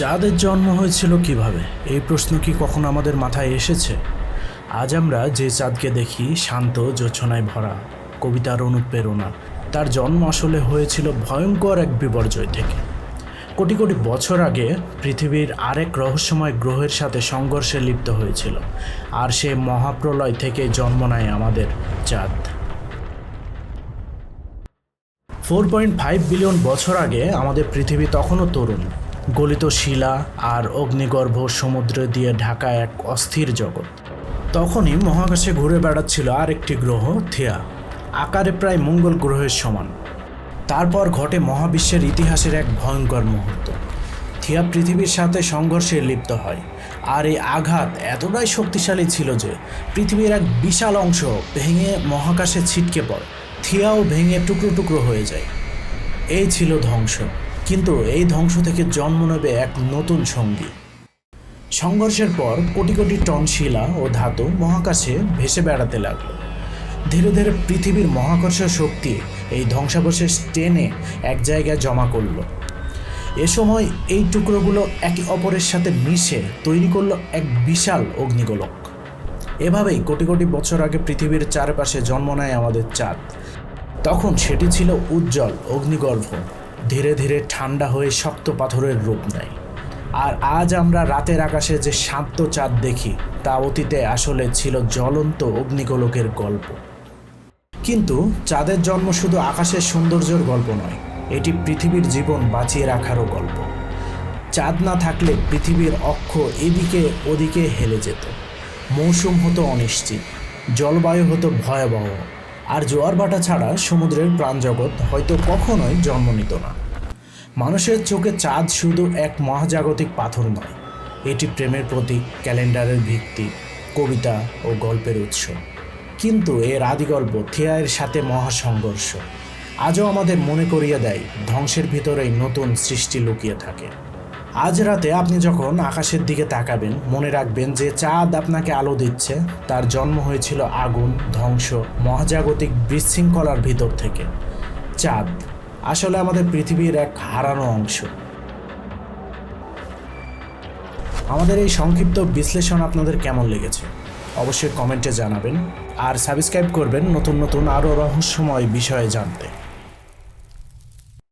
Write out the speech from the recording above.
চাঁদের জন্ম হয়েছিল কীভাবে? এই প্রশ্ন কি কখনো আমাদের মাথায় এসেছে? আজ আমরা যে চাঁদকে দেখি, শান্ত যোছনায় ভরা, কবিতার অনুপ্রেরণা, তার জন্ম আসলে হয়েছিল ভয়ঙ্কর এক বিপর্যয় থেকে। কোটি কোটি বছর আগে পৃথিবীর আরেক রহস্যময় গ্রহের সাথে সংঘর্ষে লিপ্ত হয়েছিল, আর সে মহাপ্রলয় থেকে জন্ম নেয় আমাদের চাঁদ। ফোর পয়েন্ট ফাইভ বিলিয়ন বছর আগে আমাদের পৃথিবী তখনও তরুণ গলিত শিলা আর অগ্নিগর্ভ সমুদ্র দিয়ে ঢাকা এক অস্থির জগৎ। তখনই মহাকাশে ঘুরে বেড়াচ্ছিল আরেকটি গ্রহ, থিয়া। আকারে প্রায় মঙ্গল গ্রহের সমান। তারপর ঘটে মহাবিশ্বের ইতিহাসের এক ভয়ঙ্কর মুহূর্ত। থিয়া পৃথিবীর সাথে সংঘর্ষে লিপ্ত হয়। আর এই আঘাত এতটাই শক্তিশালী ছিল যে পৃথিবীর এক বিশাল অংশ ভেঙে মহাকাশে ছিটকে পড়ে। থিয়াও ভেঙে টুকরো টুকরো হয়ে যায়। এই ছিল ধ্বংস। কিন্তু এই ধ্বংস থেকে জন্ম নেবে এক নতুন সঙ্গী। সংঘর্ষের পর কোটি কোটি টন শিলা ও ধাতু মহাকাশে ভেসে বেড়াতে লাগল। ধীরে ধীরে পৃথিবীর মহাকর্ষ শক্তি এই ধ্বংসাবশেষ টেনে এক জায়গায় জমা করল। এ সময় এই টুকরোগুলো একে অপরের সাথে মিশে তৈরি করল এক বিশাল অগ্নিগোলক। এভাবেই কোটি কোটি বছর আগে পৃথিবীর চারপাশে জন্ম নেয় আমাদের চাঁদ। তখন সেটি ছিল উজ্জ্বল অগ্নিগর্ভ। ধীরে ধীরে ঠান্ডা হয়ে শক্ত পাথরের রূপ নেয়। আর আজ আমরা রাতের আকাশে যে শান্ত চাঁদ দেখি, তা অতীতে আসলে ছিল জ্বলন্ত অগ্নিগোলকের গল্প। কিন্তু চাঁদের জন্ম শুধু আকাশের সৌন্দর্যের গল্প নয়, এটি পৃথিবীর জীবন বাঁচিয়ে রাখারও গল্প। চাঁদ না থাকলে পৃথিবীর অক্ষ এদিকে ওদিকে হেলে যেত। মৌসুম হতো অনিশ্চিত, জলবায়ু হতো ভয়াবহ আর জোয়ার ভাটা ছাড়া সমুদ্রের প্রাণজগৎ হয়তো কখনোই জন্ম নিত না। মানুষের চোখে চাঁদ শুধু এক মহাজাগতিক পাথর নয়, এটি প্রেমের প্রতীক ক্যালেন্ডারের ভিত্তি, কবিতা ও গল্পের উৎস। কিন্তু এর আদিগল্প থিয়ায়ের সাথে মহাসংঘর্ষ। আজও আমাদের মনে করিয়ে দেয়, ধ্বংসের ভিতরেই নতুন সৃষ্টি লুকিয়ে থাকে। আজ রাতে আপনি যখন আকাশের দিকে তাকাবেন, মনে রাখবেন যে চাঁদ আপনাকে আলো দিচ্ছে। তার জন্ম হয়েছিল আগুন, ধ্বংস, মহাজাগতিক বিশৃঙ্খলার ভিতর থেকে। চাঁদ আসলে আমাদের পৃথিবীর এক হারানো অংশ। আমাদের এই সংক্ষিপ্ত বিশ্লেষণ আপনাদের কেমন লেগেছে? অবশ্যই কমেন্টে জানাবেন। আর সাবস্ক্রাইব করবেন নতুন নতুন আরও রহস্যময় বিষয়ে জানতে।